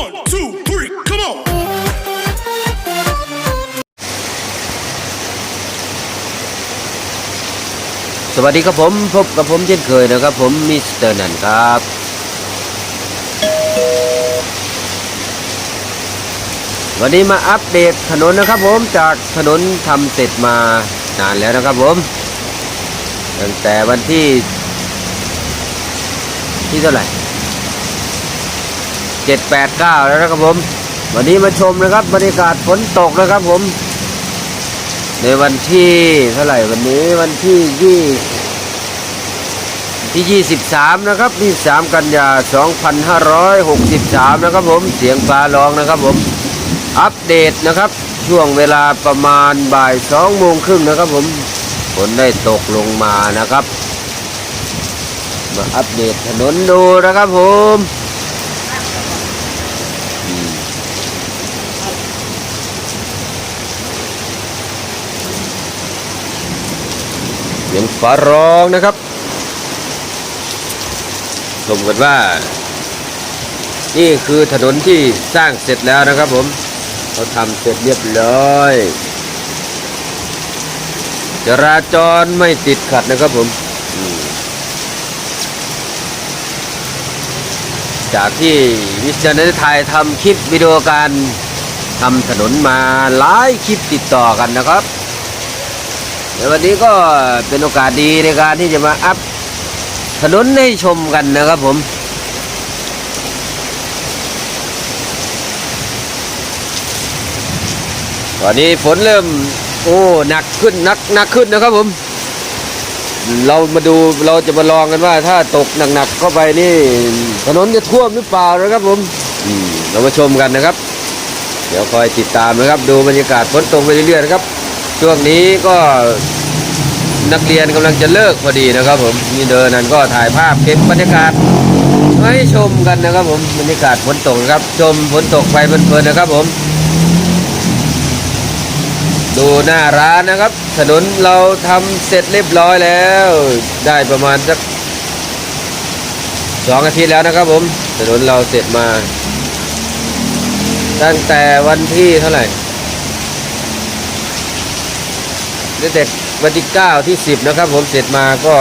One, two, three, come on. สวัสดีครับผม พบกับผมเช่นเคยนะครับ ผมมิสเตอร์นันครับ วันนี้มาอัปเดตถนนนะครับผมจากถนนทำเสร็จมานานแล้วนะครับผม ตั้งแต่วันที่ ที่เท่าไหร่ เจ็ดแปดเก้าแล้วนะครับผม วันนี้มาชมนะครับบรรยากาศฝนตกนะครับผม ในวันที่เท่าไหร่วันนี้วันที่ยี่ที่ 23 นะครับ23กันยา 2563 นะครับผมเสียงฟ้าร้องนะครับผม อัปเดตนะครับ ช่วงเวลาประมาณบ่าย2โมงครึ่งนะครับผมฝนได้ตกลงมานะครับ มาอัปเดตถนนดูนะครับผม เสียงฟ้าร้องนะครับชมกันว่า นี่คือถนนที่สร้างเสร็จแล้วนะครับผมเขาทำเสร็จเรียบร้อยจราจรไม่ติดขัดนะครับผมอืมจากที่วิจารณ์ไทยทำคลิปวิดีโอการทำถนนมาหลายคลิปติดต่อกันนะครับ เดี๋ยววันนี้ก็เป็นโอกาสดีในการที่จะมาอัพถนนให้ชมกันนะครับผม ตอนนี้ฝนเริ่ม โอ้หนักขึ้นหนักหนักขึ้นนะครับผม เรามาดูเราจะมาลองกันว่า ถ้าตกหนักๆเข้าไปนี่ ถนนจะท่วมหรือเปล่านะครับผมเรามาชมกันนะครับ เดี๋ยวคอยติดตามนะครับ ดูบรรยากาศฝนตกไปเรื่อยๆนะครับ ช่วงนี้ก็นักเรียนกำลังจะเลิกพอดีนะครับ ผมนี่เดินนั่นก็ถ่ายภาพเก็บบรรยากาศให้ชมกันนะครับ ผมบรรยากาศฝนตกนะครับ ชมฝนตกไปเพลินๆนะครับ ผม ดูหน้าร้านนะครับ ถนนเราทำเสร็จเรียบร้อยแล้ว ได้ประมาณสักสองอาทิตย์แล้วนะครับ ผมถนนเราเสร็จมา ตั้งแต่วันที่เท่าไหร่ ตั้งแต่วันที่ 9 ที่ 10 นะครับ ผมเสร็จมาก็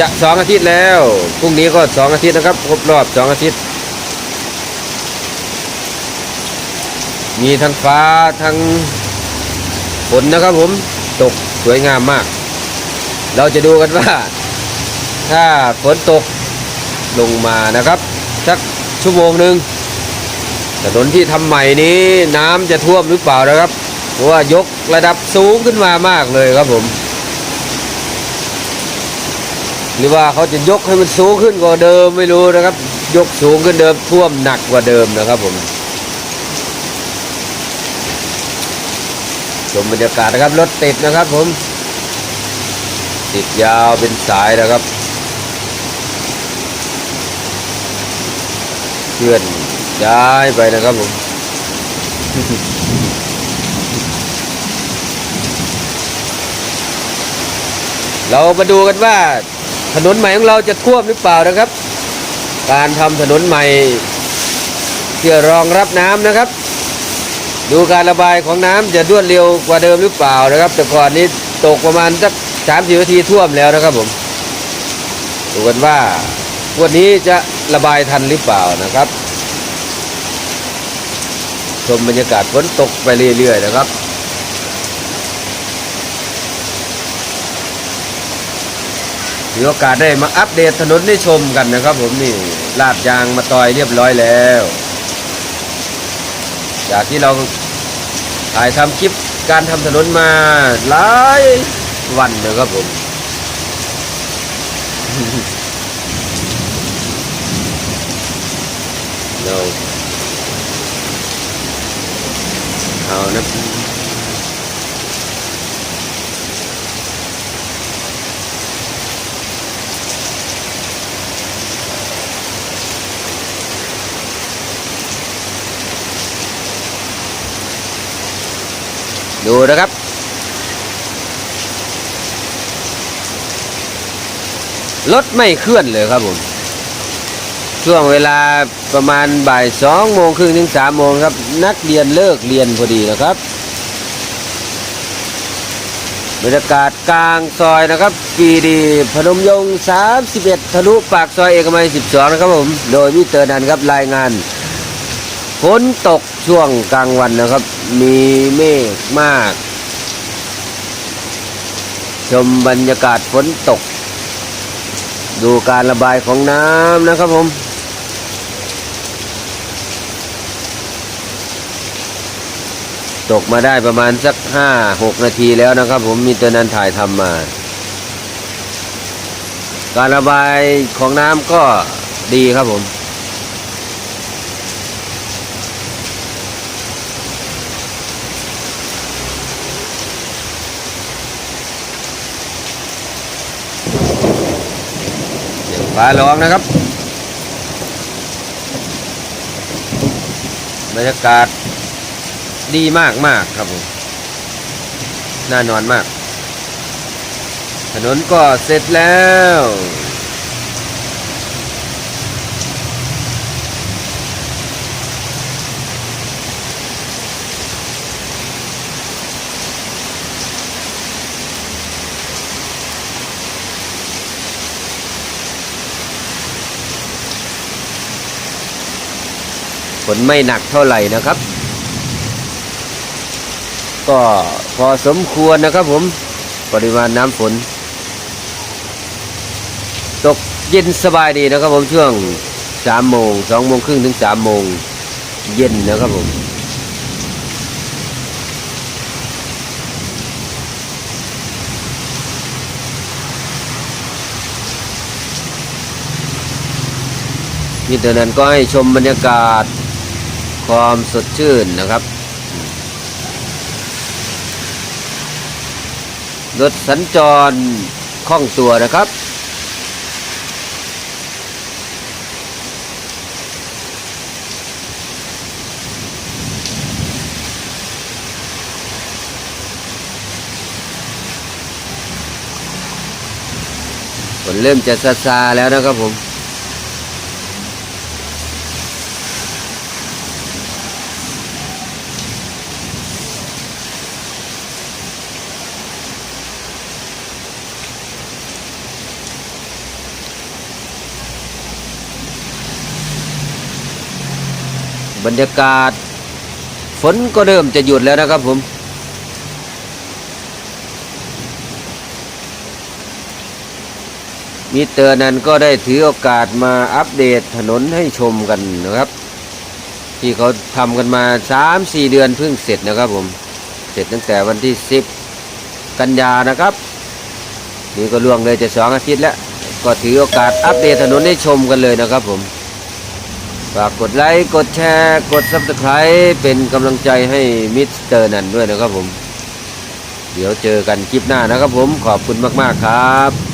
จะสองอาทิตย์แล้ว พรุ่งนี้ก็สองอาทิตย์นะครับ ครบรอบสองอาทิตย์ มีทั้งฟ้าทั้งฝนนะครับผมตกสวยงามมาก เราจะดูกันว่า ถ้าฝนตกลงมานะครับ สักชั่วโมงหนึ่งถนนที่ทำใหม่นี้น้ำจะท่วมหรือเปล่านะครับ เพราะว่ายกระดับสูงขึ้นมามากเลยครับผม หรือว่าเขาจะยกให้มันสูงขึ้นกว่าเดิมไม่รู้นะครับ ยกสูงขึ้นเดิมท่วมหนักกว่าเดิมนะครับผมชมบรรยากาศนะครับรถติดนะครับผม ติดยาวเป็นสายนะครับเคลื่อนย้ายไปนะครับผม เรามาดูกันว่าถนนใหม่ของเราจะท่วมหรือเปล่านะครับ การทำถนนใหม่เพื่อรองรับน้ำนะครับ ดูการระบายของน้ำจะรวดเร็วกว่าเดิมหรือเปล่านะครับ แต่ก่อนนี้ตกประมาณสักสามสิบนาทีท่วมแล้วนะครับผมดูกันว่าวันนี้จะระบายทันหรือเปล่านะครับ ชมบรรยากาศฝนตกไปเรื่อยๆนะครับ มีโอกาสได้มาอัปเดตถนนได้ชมกันนะครับผมนี่ลาดยางมาต่อยเรียบร้อยแล้ว จากที่เราถ่ายทำคลิปการทำถนนมาหลายวันนะครับผมเราเอานะ ดูนะครับ รถไม่เคลื่อนเลยครับผม ช่วงเวลาประมาณบ่ายสองโมงครึ่งถึงสามโมงครับ นักเรียนเลิกเรียนพอดีนะครับบรรยากาศกลางซอยนะครับปีดีพนมยงค์31 ทะลุปากซอยเอกมัย 12 นะครับผม โดยมิเตอร์นันครับรายงานฝนตกช่วงกลางวันนะครับ มีเมฆมาก ชมบรรยากาศฝนตก ดูการระบายของน้ำนะครับผม ตกมาได้ประมาณสักห้าหกนาทีแล้วนะครับผมมีตัวนั้นถ่ายทำมา การระบายของน้ำก็ดีครับผม ปลาลองนะครับ บรรยากาศดีมากมากครับผมน่านอนมาก ถนนก็เสร็จแล้ว ฝนไม่หนักเท่าไหร่นะครับ ก็พอสมควรนะครับผมปริมาณน้ำฝน ตกเย็นสบายดีนะครับผมช่วงสามโมงสองโมงครึ่งถึงสามโมงเย็นนะครับผมนี่เท่านั้นก็ให้ชมบรรยากาศ ความสดชื่นนะครับ รถสัญจรคล่องตัวนะครับ ฝนเริ่มจะซาซาแล้วนะครับผม บรรยากาศ ฝนก็เริ่มจะหยุดแล้วนะครับผมมิเตอร์นั้นก็ได้ถือโอกาสมาอัปเดตถนนให้ชมกันนะครับ ที่เขาทำกันมา 3-4 เดือนเพิ่งเสร็จนะครับผม เสร็จตั้งแต่วันที่ 10 กันยานะครับ นี่ก็ล่วงเลยจะสองอาทิตย์แล้ว ก็ถือโอกาสอัปเดตถนนให้ชมกันเลยนะครับผม ฝากกดไลค์กดแชร์กดซับสไคร b e เป็นกำลังใจให้มิสเตอร์นันด้วยนะครับผม เดี๋ยวเจอกันคลิปหน้านะครับผมขอบคุณมาก ๆ ครับ